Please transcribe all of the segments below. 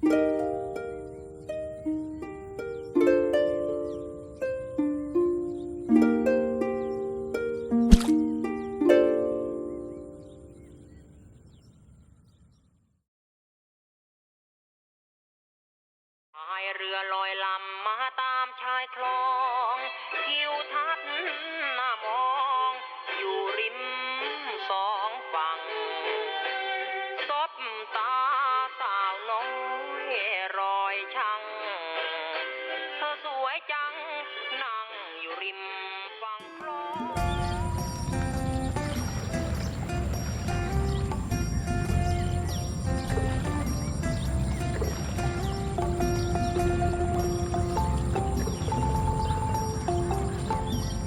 พายเรือลอยลำมาตามชายคลองทิวทัศน์น่ามอง อยู่ริมสองฝั่งซบตาสาวน้อย ริมฝั่งคลอง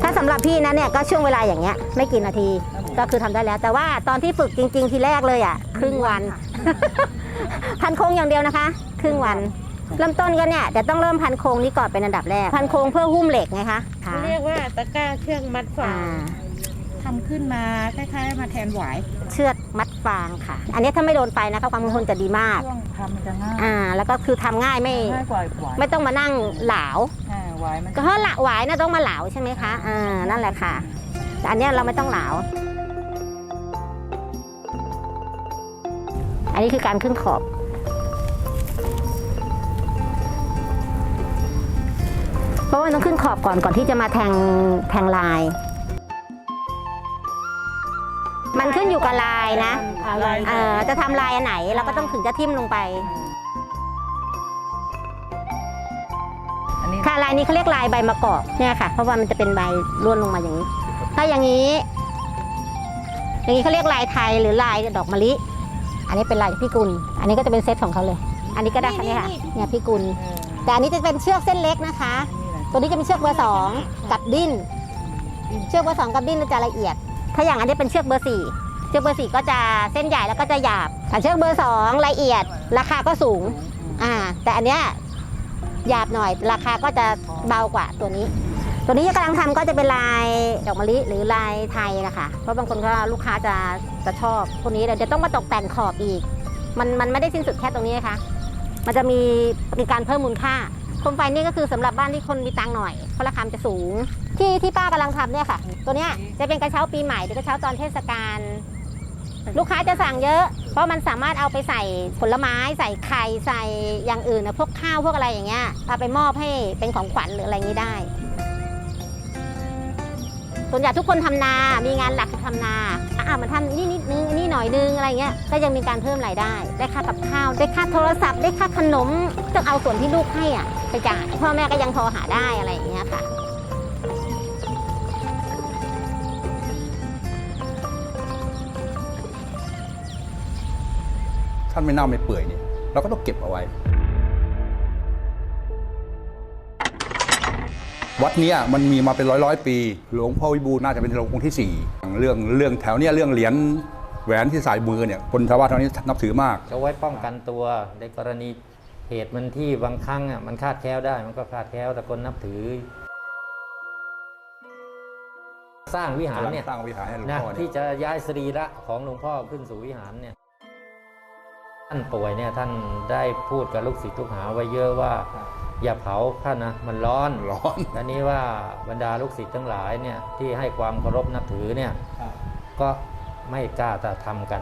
ถ้าสำหรับพี่นะเนี่ยก็ช่วงเวลาอย่างเงี้ยไม่กี่นาทีก็คือทำได้แล้ว แต่ว่าตอนที่ฝึกจริง ๆ ทีแรกเลยอะครึ่งวัน พันโครงอย่างเดียวนะคะ ครึ่งวัน เริ่มต้นก็เนี่ยเดี๋ยวต้องเริ่มพันโครงนี้ก่อนเป็นอันดับแรก พันโครงเพื่อหุ้มเหล็กไงคะค่ะเรียกว่า ตะกร้าเครื่องมัดฝาอ่าทำขึ้นมาคล้ายๆมาแทนหวายเชือดมัดฟางค่ะ อันนี้ถ้าไม่โดนไฟนะคะความคงทนจะดีมาก ช่วงทำมันจะง่ายอ่า แล้วก็คือทำง่ายไม่ง่ายกว่าหวายไม่ต้องมานั่งเหลา อ่าหวายมันก็เพราะละหวายนะต้องมาเหลาใช่ไหมคะ อ่า นั่นแหละค่ะ แต่อันเนี้ยเราไม่ต้องเหลา อันนี้คือการขึ้นขอบ ราะว่าต้องขึ้นขอบก่อนก่อนที่จะมาแทงแทงลาย มันขึ้นอยู่กับลายนะอะไรเออจะทำลายอันไหนเราก็ต้องถึงจะทิ่มลงไป อันนี้ค่ะลายนี้เขาเรียกลายใบมะกอกเนี่ยค่ะ เพราะว่ามันจะเป็นใบร่วนลงมาอย่างนี้ ถ้าอย่างนี้ อย่างนี้เขาเรียกลายไทยหรือลายดอกมะลิ อันนี้เป็นลายพี่กุล อันนี้ก็จะเป็นเซตของเขาเลย อันนี้ก็ได้ค่ะเนี่ยค่ะเนี่ยพี่กุลเออแต่อันนี้จะเป็นเชือกเส้นเล็กนะคะ ตัวนี้จะเป็นเชือกเบอร์สองกับดิ้น เชือกเบอร์สองกับดิ้นจะละเอียด ถ้าอย่างอันนี้เป็นเชือกเบอร์สี่เชือกเบอร์สี่ก็จะเส้นใหญ่แล้วก็จะหยาบแต่เชือกเบอร์สองละเอียด ราคาก็สูง อ่า แต่อันเนี้ยหยาบหน่อย ราคาก็จะเบากว่าตัวนี้ ตัวนี้กำลังทำก็จะเป็นลายดอกมะลิหรือลายไทยนะคะเพราะบางคนก็ลูกค้าจะจะชอบพวกนี้เดี๋ยวจะต้องมาตกแต่งขอบอีก มันมันไม่ได้สิ้นสุดแค่ตรงนี้นะคะมันจะมีมีการเพิ่มมูลค่า คมไฟนี่ก็คือสำหรับบ้านที่คนมีตังหน่อยเพราะราคาจะสูง ที่ที่ป้ากำลังทำเนี่ยค่ะ ตัวเนี้ยจะเป็นกระเช้าปีใหม่หรือกระเช้าตอนเทศกาลลูกค้าจะสั่งเยอะ เพราะมันสามารถเอาไปใส่ผลไม้ใส่ไข่ใส่อย่างอื่นนะพวกข้าวพวกอะไรอย่างเงี้ยเอาไปมอบให้เป็นของขวัญหรืออะไรงี้ได้ ส่วนใหญ่ทุกคนทำนา มีงานหลักคือทำนาอะมาทำนี่นิดนึงนนี่หน่อยนึงอะไรเงี้ยก็ยังมีการเพิ่มรายได้ ได้ค่ากับข้าว ได้ค่าโทรศัพท์ ได้ค่าขนมต้องเอาส่วนที่ลูกให้อะ ไปจ่ายพ่อแม่ก็ยังโทรหาได้อะไรอย่างเงี้ยค่ะ ท่านไม่เน่าไม่เปื่อยเนี่ยเราก็ต้องเก็บเอาไว้ วัดเนี้ยมันมีมาเป็นร้อยร้อยๆปี หลวงพ่อวิบูลย์น่าจะเป็นหลวงองค์ที่สี่เรื่องเรื่องแถวเนี้ยเรื่องเหรียญแหวนที่ใส่มือเนี่ยคนชาวบ้านแถวนี้นับถือมาก จะไว้ป้องกันตัวในกรณี เหตุมันที่บางครั้งอะมันคาดแคล้วได้มันก็คาดแคล้วแต่คนนับถือ สร้างวิหารเนี่ยสร้างวิหารให้หลวงนะพ่อเนี่ที่ยจะย้ายสรีระของหลวงพ่อขึ้นสู่วิหารเนี่ยท่านป่วยเนี่ยท่านได้พูดกับลูกศิษย์ลูกหาไว้เยอะว่า อย่าเผาท่านนะมันร้อนร้อน และนี้ว่าบรรดาลูกศิษย์ทั้งหลายเนี่ยที่ให้ความเคารพนับถือเนี่ย ก็ไม่กล้าจะทำกัน